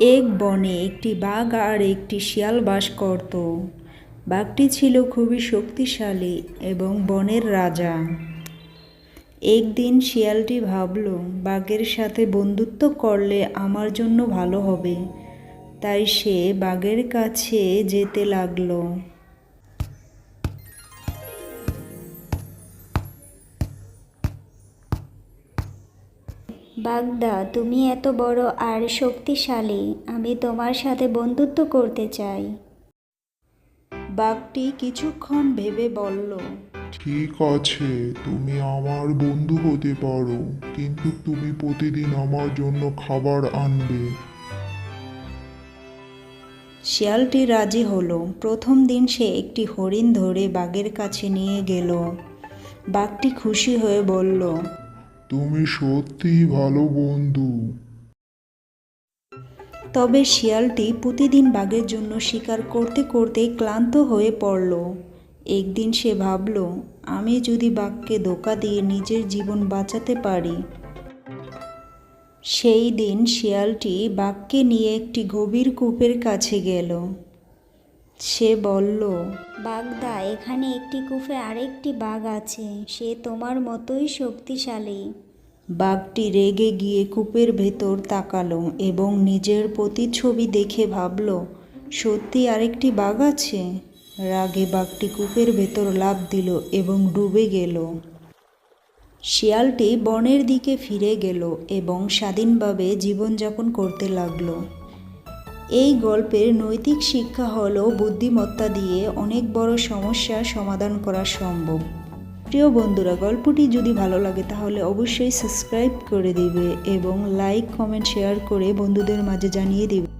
এক বনে একটি বাঘ আর একটি শিয়াল বাস করত। বাঘটি ছিল খুবই শক্তিশালী এবং বনের রাজা। একদিন শিয়ালটি ভাবল, বাঘের সাথে বন্ধুত্ব করলে আমার জন্য ভালো হবে। তাই সে বাঘের কাছে যেতে লাগল। বাগদা তুমি এত বড় আর শক্তিশালী আমি তোমার সাথে বন্ধুত্ব করতে চাই। বাঘটি কিছুক্ষণ ভেবে বলল ঠিক আছে তুমি আমার বন্ধু হতে পারো কিন্তু তুমি প্রতিদিন আমার জন্য খাবার আনবে। শিয়ালটি রাজি হলো। প্রথম দিন সে একটি হরিণ ধরে বাঘের কাছে নিয়ে গেল। বাঘটি খুশি হয়ে বলল তুমি সত্যিই ভালো বন্ধু। তবে শিয়ালটি প্রতিদিন বাঘের জন্য শিকার করতে করতে ক্লান্ত হয়ে পড়ল। একদিন সে ভাবল, আমি যদি বাঘকে ধোকা দিয়ে নিজের জীবন বাঁচাতে পারি? সেই দিন শিয়ালটি বাঘকে নিয়ে একটি গভীর কূপের কাছে গেল। সে বলল বাগদা, এখানে একটি কূপে আরেকটি বাঘ আছে, সে তোমার মতোই শক্তিশালী। বাঘটি রেগে গিয়ে কূপের ভেতর তাকালো এবং নিজের প্রতিচ্ছবি দেখে ভাবল, সত্যি আরেকটি বাঘ আছে? রাগে বাঘটি কূপের ভেতর লাফ দিল এবং ডুবে গেল। শিয়ালটি বনের দিকে ফিরে গেল এবং স্বাধীনভাবে জীবনযাপন করতে লাগল। এই গল্পের নৈতিক শিক্ষা হল বুদ্ধিমত্তা দিয়ে অনেক বড় সমস্যার সমাধান করা সম্ভব। প্রিয় বন্ধুরা, গল্পটি যদি ভালো লাগে তাহলে অবশ্যই সাবস্ক্রাইব করে দিবে এবং লাইক, কমেন্ট, শেয়ার করে বন্ধুদের মাঝে জানিয়ে দিবে।